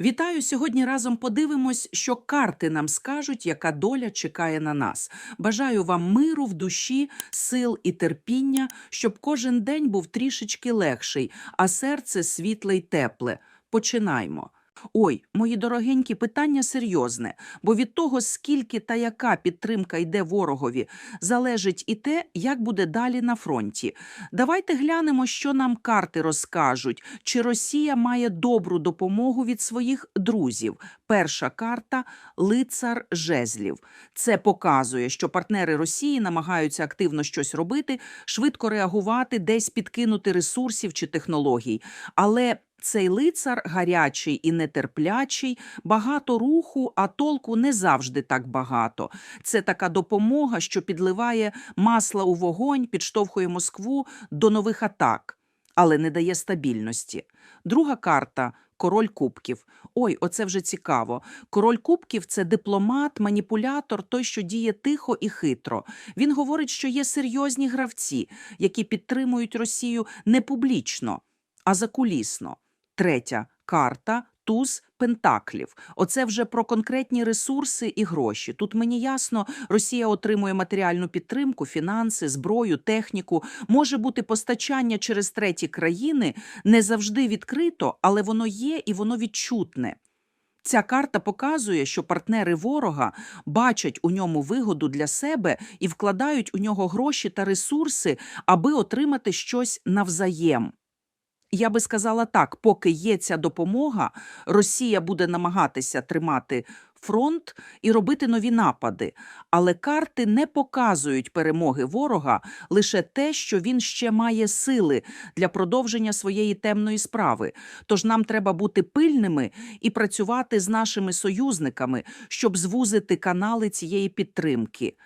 Вітаю! Сьогодні разом подивимось, що карти нам скажуть, яка доля чекає на нас. Бажаю вам миру в душі, сил і терпіння, щоб кожен день був трішечки легший, а серце світле й тепле. Починаймо. Ой, мої дорогенькі, питання серйозне, бо від того, скільки та яка підтримка йде ворогові, залежить і те, як буде далі на фронті. Давайте глянемо, що нам карти розкажуть, чи Росія має добру допомогу від своїх друзів. Перша карта лицар жезлів. Це показує, що партнери Росії намагаються активно щось робити, швидко реагувати, десь підкинути ресурсів чи технологій. Але цей лицар гарячий і нетерплячий, багато руху, а толку не завжди так багато. Це така допомога, що підливає масла у вогонь, підштовхує Москву до нових атак, але не дає стабільності. Друга карта. Король кубків. Ой, оце вже цікаво. Король кубків це дипломат, маніпулятор, той, що діє тихо і хитро. Він говорить, що є серйозні гравці, які підтримують Росію не публічно, а закулісно. Третя карта туз пентаклів. Оце вже про конкретні ресурси і гроші. Тут мені ясно, Росія отримує матеріальну підтримку, фінанси, зброю, техніку. Може бути постачання через треті країни не завжди відкрито, але воно є і воно відчутне. Ця карта показує, що партнери ворога бачать у ньому вигоду для себе і вкладають у нього гроші та ресурси, аби отримати щось навзаєм. Я би сказала так: поки є ця допомога, Росія буде намагатися тримати фронт і робити нові напади. Але карти не показують перемоги ворога лише те, що він ще має сили для продовження своєї темної справи. Тож нам треба бути пильними і працювати з нашими союзниками, щоб звузити канали цієї підтримки.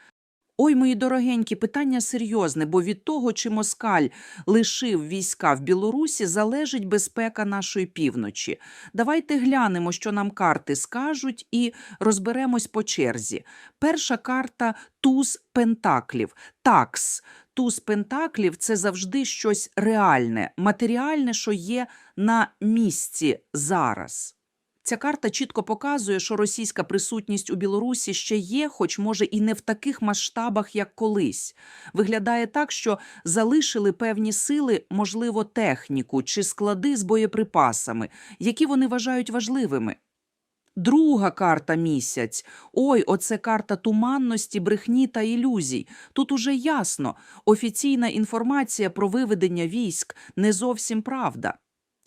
Ой, мої дорогенькі, питання серйозне, бо від того, чи Москаль лишив війська в Білорусі, залежить безпека нашої півночі. Давайте глянемо, що нам карти скажуть, і розберемось по черзі. Перша карта туз пентаклів. Такс. Туз пентаклів це завжди щось реальне, матеріальне, що є на місці зараз. Ця карта чітко показує, що російська присутність у Білорусі ще є, хоч може і не в таких масштабах, як колись. Виглядає так, що залишили певні сили, можливо, техніку чи склади з боєприпасами, які вони вважають важливими. Друга карта місяць. Ой, оце карта туманності, брехні та ілюзій. Тут уже ясно, офіційна інформація про виведення військ не зовсім правда.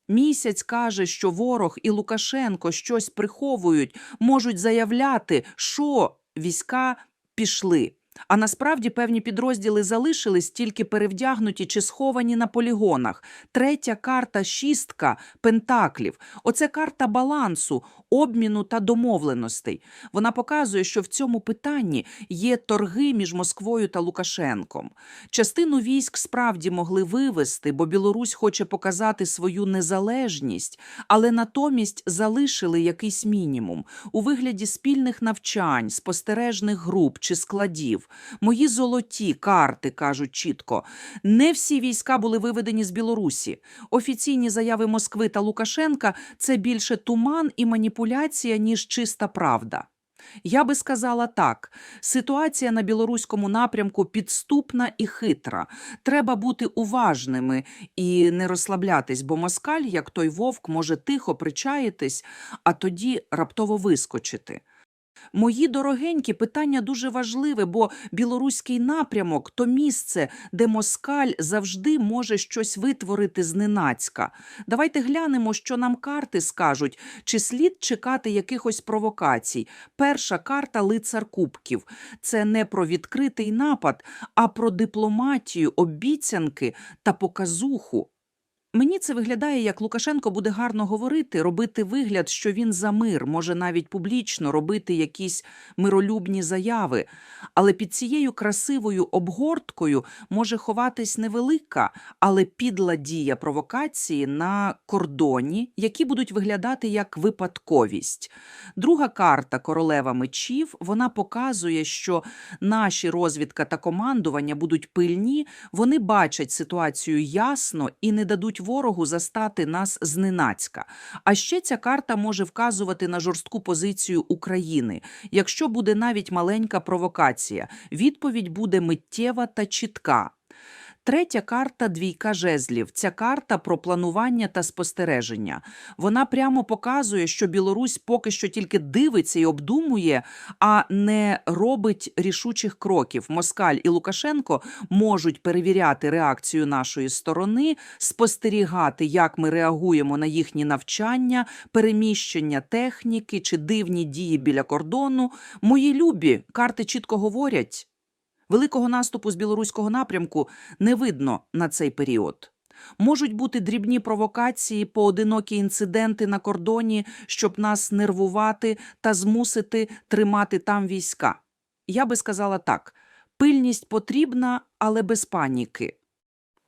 Місяць каже, що ворог і Лукашенко щось приховують, можуть заявляти, що війська пішли. А насправді певні підрозділи залишились тільки перевдягнуті чи сховані на полігонах. Третя карта шістка пентаклів. Оце карта балансу, обміну та домовленостей. Вона показує, що в цьому питанні є торги між Москвою та Лукашенком. Частину військ справді могли вивести, бо Білорусь хоче показати свою незалежність, але натомість залишили якийсь мінімум у вигляді спільних навчань, спостережних груп чи складів. Мої золоті карти кажуть чітко: не всі війська були виведені з Білорусі. Офіційні заяви Москви та Лукашенка це більше туман і маніпуляція, ніж чиста правда. Я би сказала так: ситуація на білоруському напрямку підступна і хитра. Треба бути уважними і не розслаблятись, бо москаль, як той вовк, може тихо причаїтись, а тоді раптово вискочити. Мої дорогенькі, питання дуже важливе, бо білоруський напрямок то місце, де москаль завжди може щось витворити зненацька. Давайте глянемо, що нам карти скажуть, чи слід чекати якихось провокацій. Перша карта лицар кубків. Це не про відкритий напад, а про дипломатію, обіцянки та показуху. Мені це виглядає, як Лукашенко буде гарно говорити, робити вигляд, що він за мир, може навіть публічно робити якісь миролюбні заяви. Але під цією красивою обгорткою може ховатись невелика, але підла дія провокації на кордоні, які будуть виглядати як випадковість. Друга карта королева мечів вона показує, що наші розвідка та командування будуть пильні, вони бачать ситуацію ясно і не дадуть ворогу застати нас зненацька. А ще ця карта може вказувати на жорстку позицію України. Якщо буде навіть маленька провокація, відповідь буде миттєва та чітка. Третя карта двійка жезлів. Ця карта про планування та спостереження. Вона прямо показує, що Білорусь поки що тільки дивиться і обдумує, а не робить рішучих кроків. Москаль і Лукашенко можуть перевіряти реакцію нашої сторони, спостерігати, як ми реагуємо на їхні навчання, переміщення техніки чи дивні дії біля кордону. Мої любі карти чітко говорять. Великого наступу з білоруського напрямку не видно на цей період. Можуть бути дрібні провокації, поодинокі інциденти на кордоні, щоб нас нервувати та змусити тримати там війська. Я би сказала так: пильність потрібна, але без паніки.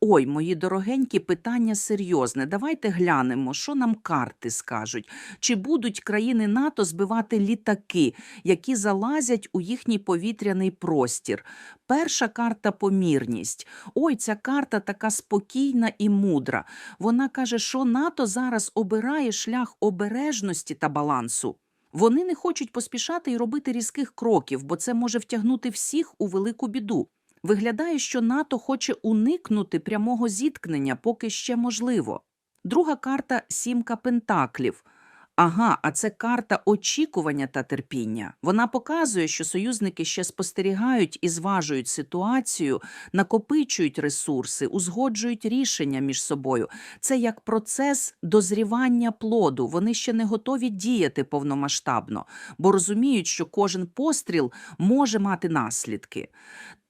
Ой, мої дорогенькі, питання серйозне. Давайте глянемо, що нам карти скажуть. Чи будуть країни НАТО збивати літаки, які залазять у їхній повітряний простір? Перша карта помірність. Ой, ця карта така спокійна і мудра. Вона каже, що НАТО зараз обирає шлях обережності та балансу. Вони не хочуть поспішати і робити різких кроків, бо це може втягнути всіх у велику біду. Виглядає, що НАТО хоче уникнути прямого зіткнення, поки ще можливо. Друга карта сімка пентаклів. Ага, а це карта очікування та терпіння. Вона показує, що союзники ще спостерігають і зважують ситуацію, накопичують ресурси, узгоджують рішення між собою. Це як процес дозрівання плоду. Вони ще не готові діяти повномасштабно, бо розуміють, що кожен постріл може мати наслідки.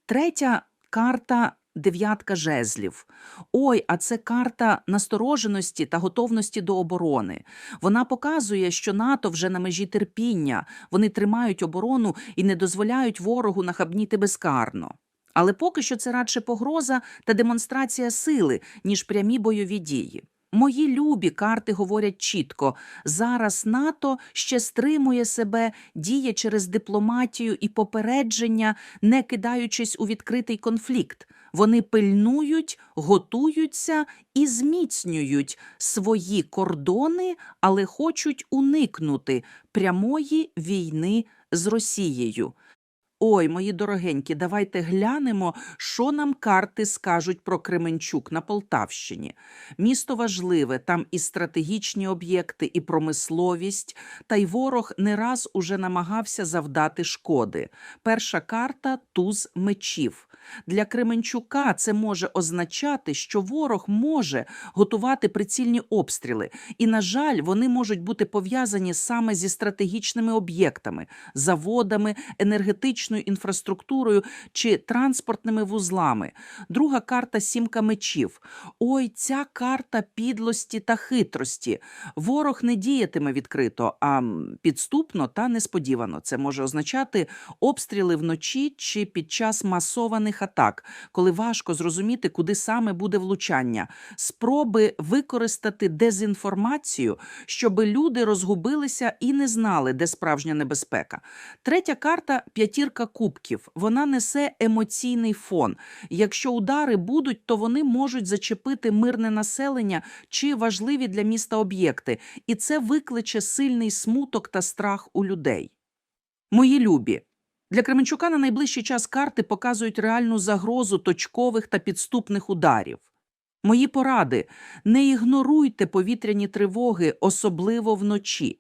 Третя карта дев'ятка жезлів. Ой, а це карта настороженості та готовності до оборони. Вона показує, що НАТО вже на межі терпіння. Вони тримають оборону і не дозволяють ворогу нахабніти безкарно. Але поки що це радше погроза та демонстрація сили, ніж прямі бойові дії. Мої любі карти говорять чітко: зараз НАТО ще стримує себе, діє через дипломатію і попередження, не кидаючись у відкритий конфлікт. Вони пильнують, готуються і зміцнюють свої кордони, але хочуть уникнути прямої війни з Росією. Ой, мої дорогенькі, давайте глянемо, що нам карти скажуть про Кременчук на Полтавщині. Місто важливе, там і стратегічні об'єкти, і промисловість, та й ворог не раз уже намагався завдати шкоди. Перша карта туз мечів. Для Кременчука це може означати, що ворог може готувати прицільні обстріли, і, на жаль, вони можуть бути пов'язані саме зі стратегічними об'єктами, заводами, енергетичною інфраструктурою чи транспортними вузлами. Друга карта сімка мечів. Ой, ця карта підлості та хитрості. Ворог не діятиме відкрито, а підступно та несподівано. Це може означати обстріли вночі чи під час масованих атак, коли важко зрозуміти, куди саме буде влучання, спроби використати дезінформацію, щоб люди розгубилися і не знали, де справжня небезпека. Третя карта п'ятірка кубків. Вона несе емоційний фон. Якщо удари будуть, то вони можуть зачепити мирне населення чи важливі для міста об'єкти, і це викличе сильний смуток та страх у людей. Мої любі. Для Кременчука на найближчий час карти показують реальну загрозу точкових та підступних ударів. Мої поради не ігноруйте повітряні тривоги, особливо вночі.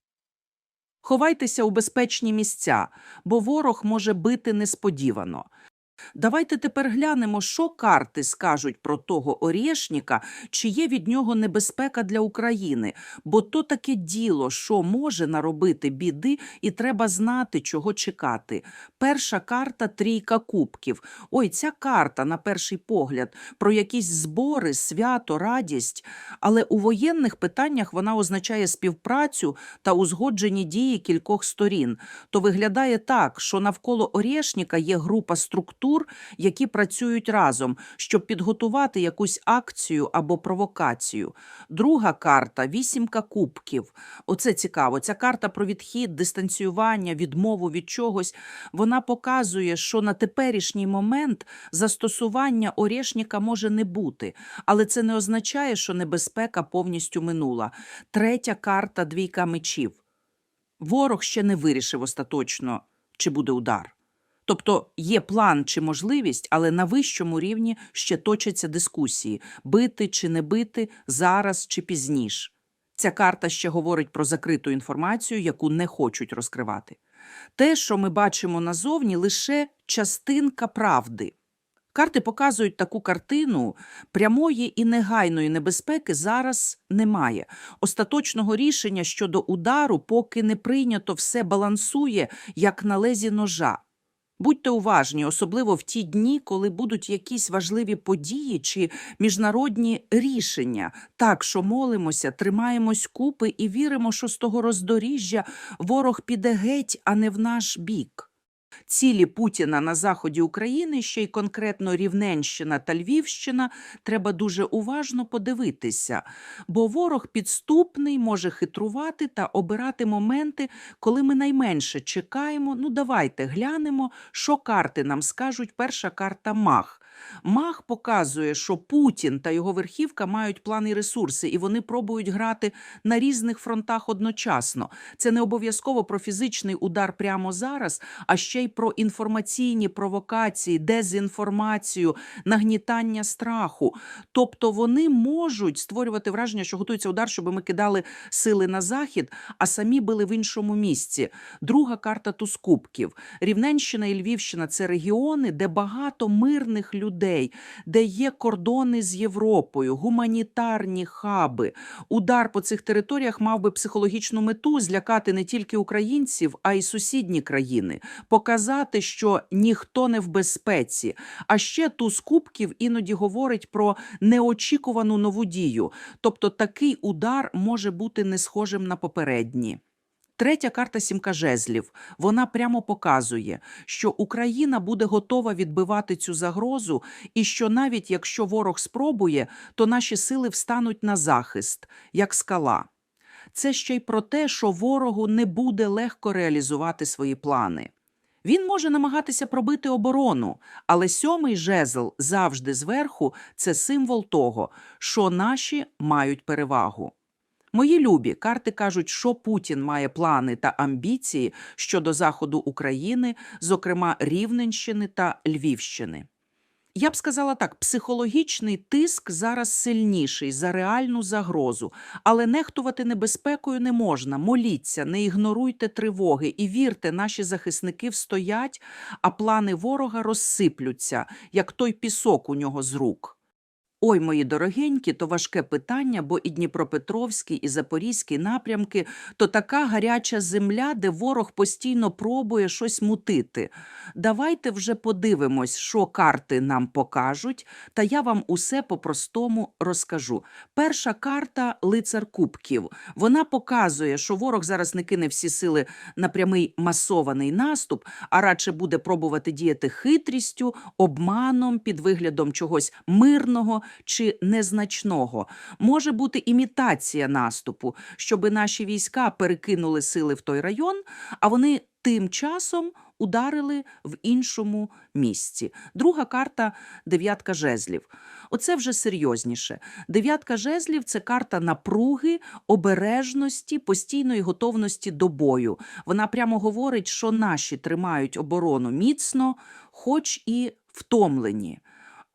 Ховайтеся у безпечні місця, бо ворог може бити несподівано. Давайте тепер глянемо, що карти скажуть про того Орєшніка, чи є від нього небезпека для України, бо то таке діло, що може наробити біди, і треба знати, чого чекати. Перша карта трійка кубків. Ой, ця карта, на перший погляд, про якісь збори, свято, радість. Але у воєнних питаннях вона означає співпрацю та узгоджені дії кількох сторін. То виглядає так, що навколо Орєшніка є група структур структур, які працюють разом, щоб підготувати якусь акцію або провокацію. Друга карта вісімка кубків. Оце цікаво. Ця карта про відхід, дистанціювання, відмову від чогось. Вона показує, що на теперішній момент застосування орешника може не бути, але це не означає, що небезпека повністю минула. Третя карта двійка мечів. Ворог ще не вирішив остаточно, чи буде удар. Тобто є план чи можливість, але на вищому рівні ще точаться дискусії: бити чи не бити, зараз чи пізніше. Ця карта ще говорить про закриту інформацію, яку не хочуть розкривати. Те, що ми бачимо назовні, лише частинка правди. Карти показують таку картину прямої і негайної небезпеки зараз немає. Остаточного рішення щодо удару, поки не прийнято, все балансує як на лезі ножа. Будьте уважні, особливо в ті дні, коли будуть якісь важливі події чи міжнародні рішення. Так, що молимося, тримаємось купи і віримо, що з того роздоріжжя ворог піде геть, а не в наш бік. Цілі Путіна на заході України, ще й конкретно Рівненщина та Львівщина, треба дуже уважно подивитися, бо ворог підступний може хитрувати та обирати моменти, коли ми найменше чекаємо. Ну, давайте глянемо, що карти нам скажуть. Перша карта Мах. Мах показує, що Путін та його верхівка мають плани і ресурси, і вони пробують грати на різних фронтах одночасно. Це не обов'язково про фізичний удар прямо зараз, а ще й про інформаційні провокації, дезінформацію, нагнітання страху. Тобто вони можуть створювати враження, що готується удар, щоб ми кидали сили на захід, а самі були в іншому місці. Друга карта туз кубків. Рівненщина і Львівщина це регіони, де багато мирних людей, де є кордони з Європою, гуманітарні хаби. Удар по цих територіях мав би психологічну мету злякати не тільки українців, а й сусідні країни, показати, що ніхто не в безпеці. А ще туз кубків іноді говорить про неочікувану нову дію. Тобто такий удар може бути не схожим на попередні. Третя карта сімка жезлів. Вона прямо показує, що Україна буде готова відбивати цю загрозу, і що навіть якщо ворог спробує, то наші сили встануть на захист, як скала. Це ще й про те, що ворогу не буде легко реалізувати свої плани. Він може намагатися пробити оборону, але сьомий жезл завжди зверху це символ того, що наші мають перевагу. Мої любі карти кажуть, що Путін має плани та амбіції щодо заходу України, зокрема Рівненщини та Львівщини. Я б сказала так: психологічний тиск зараз сильніший за реальну загрозу, але нехтувати небезпекою не можна. Моліться, не ігноруйте тривоги і вірте, наші захисники встоять, а плани ворога розсиплються, як той пісок у нього з рук. Ой, мої дорогенькі, то важке питання, бо і Дніпропетровський, і Запорізький напрямки то така гаряча земля, де ворог постійно пробує щось мутити. Давайте вже подивимось, що карти нам покажуть, та я вам усе по-простому розкажу. Перша карта лицар кубків. Вона показує, що ворог зараз не кине всі сили на прямий масований наступ, а радше буде пробувати діяти хитрістю, обманом, під виглядом чогось мирного чи незначного. Може бути імітація наступу, щоби наші війська перекинули сили в той район, а вони тим часом ударили в іншому місці. Друга карта дев'ятка жезлів. Оце вже серйозніше. Дев'ятка жезлів це карта напруги, обережності, постійної готовності до бою. Вона прямо говорить, що наші тримають оборону міцно, хоч і втомлені.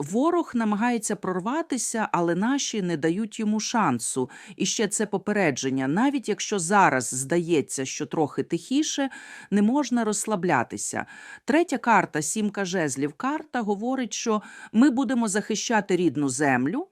Ворог намагається прорватися, але наші не дають йому шансу. І ще це попередження. Навіть якщо зараз здається, що трохи тихіше, не можна розслаблятися. Третя карта, сімка жезлів. Карта говорить, що ми будемо захищати рідну землю.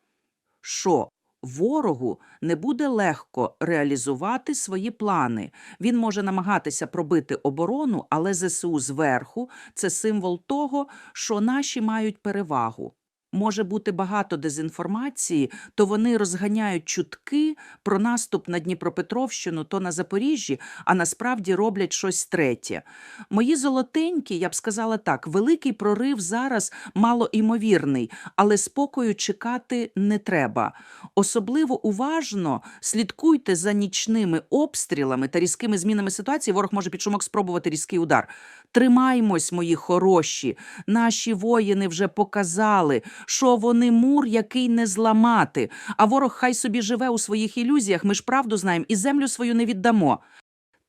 що Ворогу не буде легко реалізувати свої плани. Він може намагатися пробити оборону, але ЗСУ зверху це символ того, що наші мають перевагу. Може бути багато дезінформації, то вони розганяють чутки про наступ на Дніпропетровщину, то на Запоріжжі, а насправді роблять щось третє. Мої золотенькі, я б сказала так, великий прорив зараз малоімовірний, але спокою чекати не треба. Особливо уважно слідкуйте за нічними обстрілами та різкими змінами ситуації. Ворог може під шумок спробувати різкий удар. Тримаймось, мої хороші. Наші воїни вже показали, що вони мур, який не зламати. А ворог хай собі живе у своїх ілюзіях. Ми ж правду знаємо і землю свою не віддамо.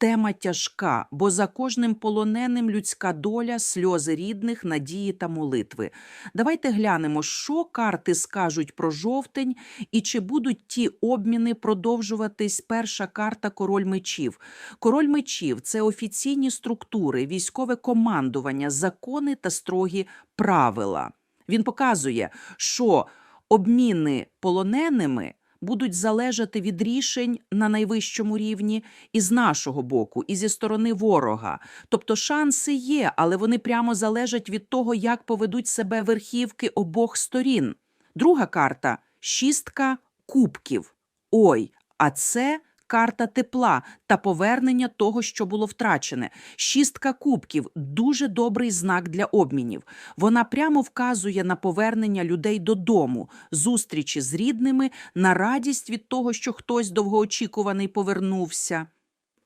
Тема тяжка, бо за кожним полоненим людська доля, сльози рідних, надії та молитви. Давайте глянемо, що карти скажуть про жовтень і чи будуть ті обміни продовжуватись. Перша карта Король мечів. Король мечів це офіційні структури, військове командування, закони та строгі правила. Він показує, що обміни полоненими будуть залежати від рішень на найвищому рівні і з нашого боку, і зі сторони ворога. Тобто шанси є, але вони прямо залежать від того, як поведуть себе верхівки обох сторін. Друга карта шістка кубків. Ой, а це карта тепла та повернення того, що було втрачене. Шістка кубків дуже добрий знак для обмінів. Вона прямо вказує на повернення людей додому, зустрічі з рідними, на радість від того, що хтось довгоочікуваний повернувся.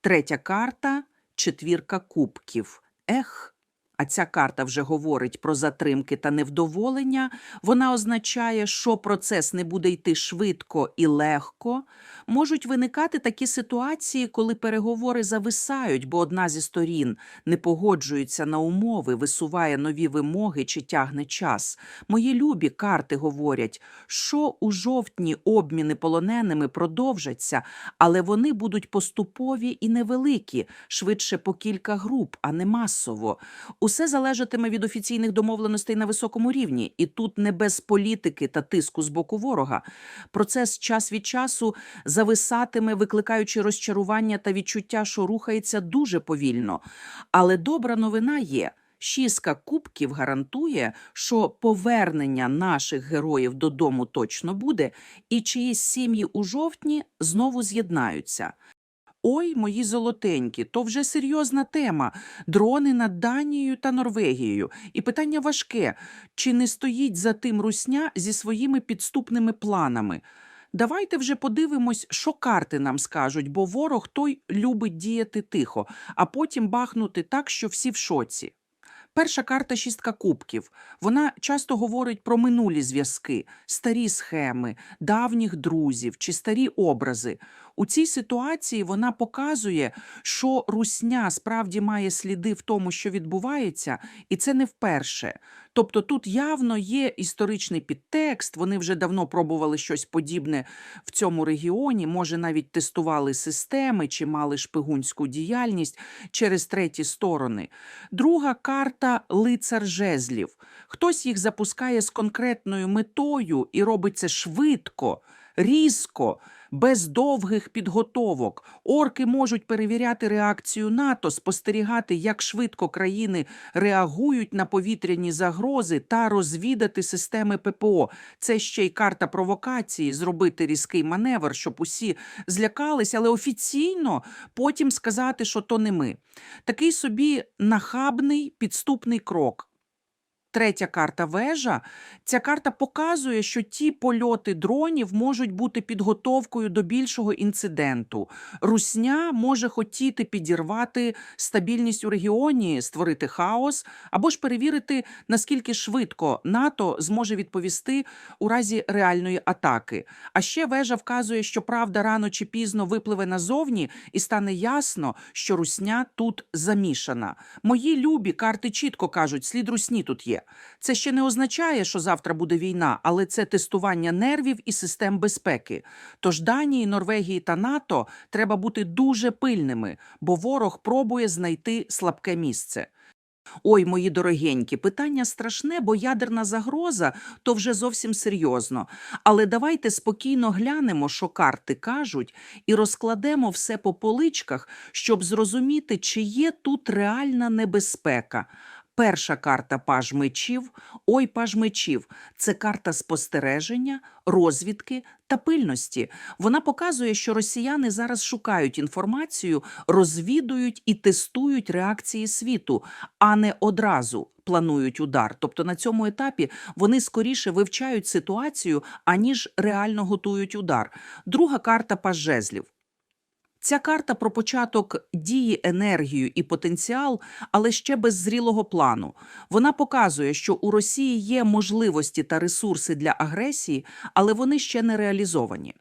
Третя карта четвірка кубків. Ех. А ця карта вже говорить про затримки та невдоволення. Вона означає, що процес не буде йти швидко і легко. Можуть виникати такі ситуації, коли переговори зависають, бо одна зі сторін не погоджується на умови, висуває нові вимоги чи тягне час. Мої любі карти говорять, що у жовтні обміни полоненими продовжаться, але вони будуть поступові і невеликі, швидше по кілька груп, а не масово. Усе залежатиме від офіційних домовленостей на високому рівні, і тут не без політики та тиску з боку ворога. Процес час від часу зависатиме, викликаючи розчарування та відчуття, що рухається дуже повільно. Але добра новина є. Шістка кубків гарантує, що повернення наших героїв додому точно буде, і чиїсь сім'ї у жовтні знову з'єднаються. Ой, мої золотенькі, то вже серйозна тема. Дрони над Данією та Норвегією. І питання важке: чи не стоїть за тим русня зі своїми підступними планами? Давайте вже подивимось, що карти нам скажуть, бо ворог той любить діяти тихо, а потім бахнути так, що всі в шоці. Перша карта шістка кубків. Вона часто говорить про минулі зв'язки, старі схеми, давніх друзів чи старі образи. У цій ситуації вона показує, що русня справді має сліди в тому, що відбувається, і це не вперше. Тобто тут явно є історичний підтекст. Вони вже давно пробували щось подібне в цьому регіоні. Може, навіть тестували системи чи мали шпигунську діяльність через треті сторони. Друга карта лицар жезлів. Хтось їх запускає з конкретною метою і робить це швидко, різко. Без довгих підготовок орки можуть перевіряти реакцію НАТО, спостерігати, як швидко країни реагують на повітряні загрози та розвідати системи ППО. Це ще й карта провокації, зробити різкий маневр, щоб усі злякались, але офіційно потім сказати, що то не ми. Такий собі нахабний підступний крок. Третя карта вежа. Ця карта показує, що ті польоти дронів можуть бути підготовкою до більшого інциденту. Русня може хотіти підірвати стабільність у регіоні, створити хаос або ж перевірити, наскільки швидко НАТО зможе відповісти у разі реальної атаки. А ще вежа вказує, що правда рано чи пізно випливе назовні, і стане ясно, що русня тут замішана. Мої любі карти чітко кажуть, слід русні тут є. Це ще не означає, що завтра буде війна, але це тестування нервів і систем безпеки. Тож Данії, Норвегії та НАТО треба бути дуже пильними, бо ворог пробує знайти слабке місце. Ой, мої дорогенькі, питання страшне, бо ядерна загроза то вже зовсім серйозно. Але давайте спокійно глянемо, що карти кажуть, і розкладемо все по поличках, щоб зрозуміти, чи є тут реальна небезпека. Перша карта паж мечів. Ой, паж мечів це карта спостереження, розвідки та пильності. Вона показує, що росіяни зараз шукають інформацію, розвідують і тестують реакції світу, а не одразу планують удар. Тобто на цьому етапі вони скоріше вивчають ситуацію, аніж реально готують удар. Друга карта паж жезлів. Ця карта про початок дії, енергію і потенціал, але ще без зрілого плану. Вона показує, що у Росії є можливості та ресурси для агресії, але вони ще не реалізовані.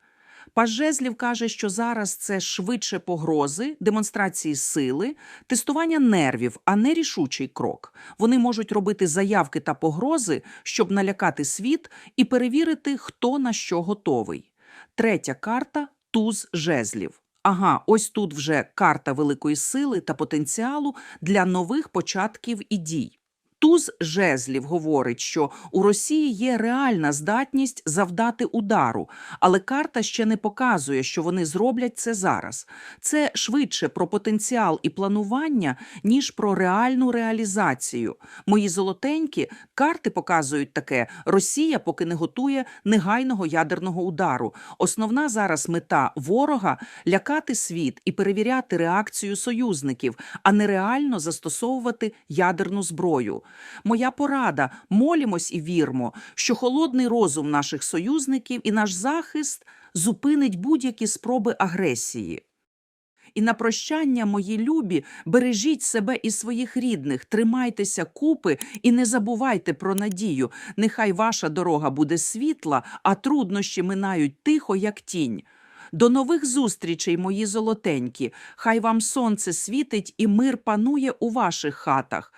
Паж жезлів каже, що зараз це швидше погрози, демонстрації сили, тестування нервів, а не рішучий крок. Вони можуть робити заявки та погрози, щоб налякати світ і перевірити, хто на що готовий. Третя карта туз жезлів. Ага, ось тут вже карта великої сили та потенціалу для нових початків і дій. Туз жезлів говорить, що у Росії є реальна здатність завдати удару, але карта ще не показує, що вони зроблять це зараз. Це швидше про потенціал і планування, ніж про реальну реалізацію. Мої золотенькі карти показують таке: Росія поки не готує негайного ядерного удару. Основна зараз мета ворога лякати світ і перевіряти реакцію союзників, а не реально застосовувати ядерну зброю. Моя порада: молімось і вірмо, що холодний розум наших союзників і наш захист зупинить будь-які спроби агресії. І на прощання, мої любі, бережіть себе і своїх рідних, тримайтеся купи і не забувайте про надію. Нехай ваша дорога буде світла, а труднощі минають тихо, як тінь. До нових зустрічей, мої золотенькі. Хай вам сонце світить і мир панує у ваших хатах.